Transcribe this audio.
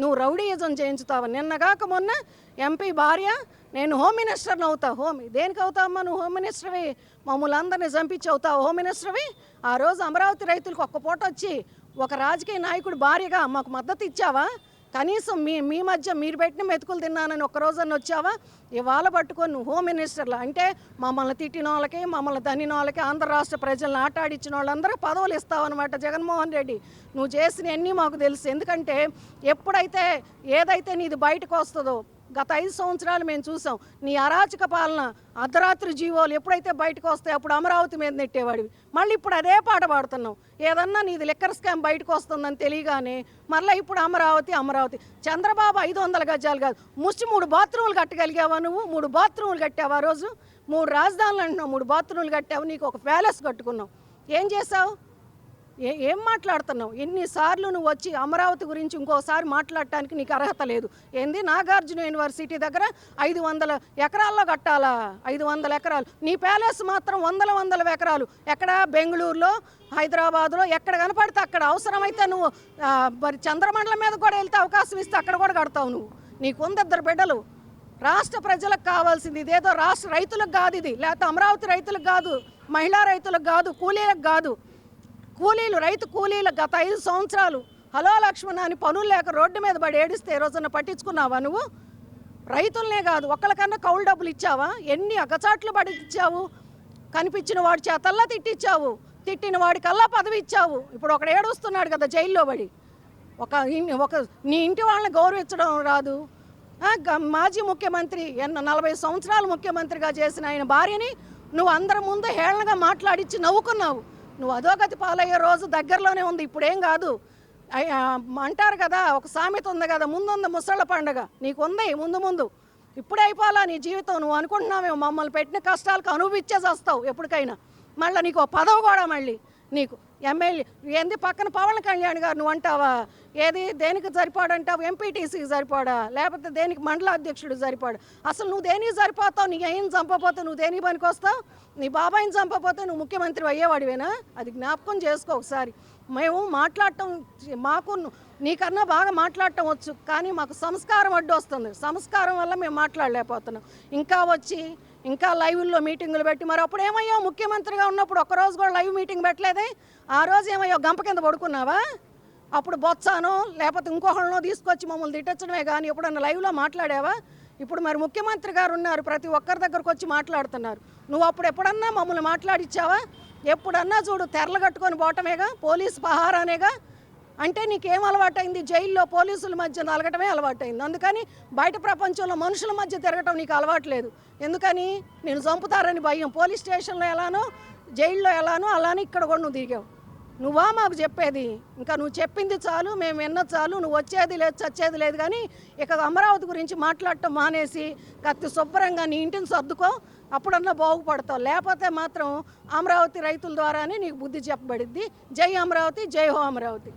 నువ్వు రౌడీయిజం చేయించుతావా? నిన్నగాక మొన్న ఎంపీ భార్య నేను హోమ్ మినిస్టర్ని అవుతా హోమ్. దేనికి అవుతావమ్మా నువ్వు హోమ్ మినిస్టర్వి? మమ్మల్ని అందరినీ చంపించి అవుతావు హోమ్ మినిస్టర్వి? ఆ రోజు అమరావతి రైతులకు ఒక్క పూట వచ్చి ఒక రాజకీయ నాయకుడు భార్యగా మాకు మద్దతు ఇచ్చావా? కనీసం మీ మీ మధ్య మీరు పెట్టిన మెతుకులు తిన్నానని ఒక్క వచ్చావా? ఇవాళ పట్టుకొని నువ్వు హోమ్ మినిస్టర్లు అంటే మమ్మల్ని తిట్టిన వాళ్ళకి మమ్మల్ని తన్నిన వాళ్ళకి ఆంధ్ర రాష్ట్ర ప్రజలను ఆటాడిచ్చిన వాళ్ళందరూ పదవులు ఇస్తావన్నమాట జగన్మోహన్ రెడ్డి. నువ్వు చేసినవన్నీ మాకు తెలుసు. ఎందుకంటే ఎప్పుడైతే ఏదైతే నీది బయటకు వస్తుందో గత ఐదు సంవత్సరాలు మేము చూసాం. నీ అరాచక పాలన అర్ధరాత్రి జీవోలు ఎప్పుడైతే బయటకు వస్తాయి అప్పుడు అమరావతి మీద నెట్టేవాడివి. మళ్ళీ ఇప్పుడు అదే పాట పాడుతున్నావు ఏదన్నా నీది లిక్కర్ స్కామ్ బయటకు వస్తుందని తెలియగానే మళ్ళీ ఇప్పుడు అమరావతి అమరావతి. చంద్రబాబు ఐదు వందల గజాలు కాదు. ముష్టి మూడు బాత్రూములు కట్టగలిగావా నువ్వు? మూడు బాత్రూములు కట్టావా ఆ రోజు? మూడు రాజధానులు అంటున్నావు. మూడు బాత్రూములు కట్టావు. నీకు ఒక ప్యాలెస్ కట్టుకున్నావు ఏం చేసావు ఏ ఏం మాట్లాడుతున్నావు? ఎన్నిసార్లు నువ్వు వచ్చి అమరావతి గురించి ఇంకోసారి మాట్లాడటానికి నీకు అర్హత లేదు. ఏంది? నాగార్జున యూనివర్సిటీ దగ్గర ఐదు వందల ఎకరాల్లో కట్టాలా? ఐదు వందల ఎకరాలు. నీ ప్యాలెస్ మాత్రం వందల వందల ఎకరాలు. ఎక్కడ? బెంగళూరులో హైదరాబాద్లో ఎక్కడ కనపడితే అక్కడ. అవసరమైతే నువ్వు మరి చంద్రమండలం మీద కూడా వెళ్తే అవకాశం ఇస్తే అక్కడ కూడా కడతావు నువ్వు. నీకు ఉంది ఇద్దరు బిడ్డలు. రాష్ట్ర ప్రజలకు కావాల్సింది ఇదేదో రాష్ట్ర రైతులకు కాదు ఇది. లేకపోతే అమరావతి రైతులకు కాదు మహిళా రైతులకు కాదు కూలీలకు కాదు. కూలీలు రైతు కూలీలు గత ఐదు సంవత్సరాలు హలో లక్ష్మణ అని పనులు లేక రోడ్డు మీద పడి ఏడిస్తే రోజున పట్టించుకున్నావా నువ్వు? రైతులనే కాదు ఒక్కళ్ళకన్నా కౌలు డబ్బులు ఇచ్చావా? ఎన్ని అగచాట్లు పడి ఇచ్చావు? కనిపించిన వాడి చేతల్లా తిట్టిచ్చావు? తిట్టిన వాడికల్లా పదవి ఇచ్చావు? ఇప్పుడు ఒకడు ఏడుస్తున్నాడు కదా జైల్లో పడి. ఒక ఒక నీ ఇంటి వాళ్ళని గౌరవించడం రాదు. గ- మాజీ ముఖ్యమంత్రి ఎన్న నలభై సంవత్సరాలు ముఖ్యమంత్రిగా చేసిన ఆయన భార్యని నువ్వు అందరి ముందు హేళనగా మాట్లాడిచ్చి నవ్వుకున్నావు. నువ్వు అధోగతి పాలయ్యే రోజు దగ్గరలోనే ఉంది. ఇప్పుడేం కాదు. అంటారు కదా ఒక సామెత ఉంది కదా ముందు ఉంది ముసళ్ళ పండగ. నీకు ఉంది ముందు ముందు. ఇప్పుడే అయిపోవాలా నీ జీవితం? నువ్వు అనుకుంటున్నావేమో మమ్మల్ని పెట్టిన కష్టాలకు అనుభవించేసి వస్తావు ఎప్పటికైనా. మళ్ళీ నీకు ఓ పదవి కూడా మళ్ళీ. నీకు ఎమ్మెల్యే ఏంది పక్కన పవన్ కళ్యాణ్ గారు నువ్వు అంటావా? ఏది దేనికి సరిపాడంటావు ఎంపీటీసీకి సరిపాడా? లేకపోతే దేనికి మండల అధ్యక్షుడు సరిపాడు? అసలు నువ్వు దేనికి సరిపోతావు? నీ ఏం చంపపోతే నువ్వు దేని పనికి వస్తావు నీ బాబాయిని చంపపోతే నువ్వు ముఖ్యమంత్రి అయ్యేవాడివేనా? అది జ్ఞాపకం చేసుకో ఒకసారి. మేము మాట్లాడటం మాకు నీకన్నా బాగా మాట్లాడటం వచ్చు కానీ మాకు సంస్కారం అడ్డు వస్తుంది సంస్కారం వల్ల మేము మాట్లాడలేకపోతున్నాం. ఇంకా వచ్చి ఇంకా లైవ్లో మీటింగులు పెట్టి మరి అప్పుడు ఏమయ్యో ముఖ్యమంత్రిగా ఉన్నప్పుడు ఒక్కరోజు కూడా లైవ్ మీటింగ్ పెట్టలేదే? ఆ రోజు ఏమయ్యో గంప కింద పడుకున్నావా? అప్పుడు బొత్సానో లేకపోతే ఇంకొకళ్ళనో తీసుకొచ్చి మమ్మల్ని తిట్టచ్చడమే కానీ ఎప్పుడన్నా లైవ్లో మాట్లాడావా? ఇప్పుడు మరి ముఖ్యమంత్రి గారు ఉన్నారు ప్రతి ఒక్కరి దగ్గరకు వచ్చి మాట్లాడుతున్నారు. నువ్వు అప్పుడు ఎప్పుడన్నా మమ్మల్ని మాట్లాడిచ్చావా? ఎప్పుడన్నా చూడు తెరలు కట్టుకొని పోవటమేగా? పోలీసు పహారానేగా? అంటే నీకేం అలవాటైంది? జైల్లో పోలీసుల మధ్య నలగటమే అలవాటైంది. అందుకని బయట ప్రపంచంలో మనుషుల మధ్య తిరగటం నీకు అలవాట్లేదు. ఎందుకని? నేను చంపుతారని భయం. పోలీస్ స్టేషన్లో ఎలానో జైల్లో ఎలానో అలానే ఇక్కడ కూడా నువ్వు దిగావు నువ్వా మాకు చెప్పేది? ఇంకా నువ్వు చెప్పింది చాలు మేము విన్న చాలు నువ్వు వచ్చేది లేదు చచ్చేది లేదు కానీ ఇక అమరావతి గురించి మాట్లాడటం మానేసి కత్తి శుభ్రంగా నీ ఇంటిని సర్దుకో అప్పుడన్నా బాగుపడతావు. లేకపోతే మాత్రం అమరావతి రైతుల ద్వారానే నీకు బుద్ధి చెప్పబడిద్ది. జై అమరావతి జై హో అమరావతి.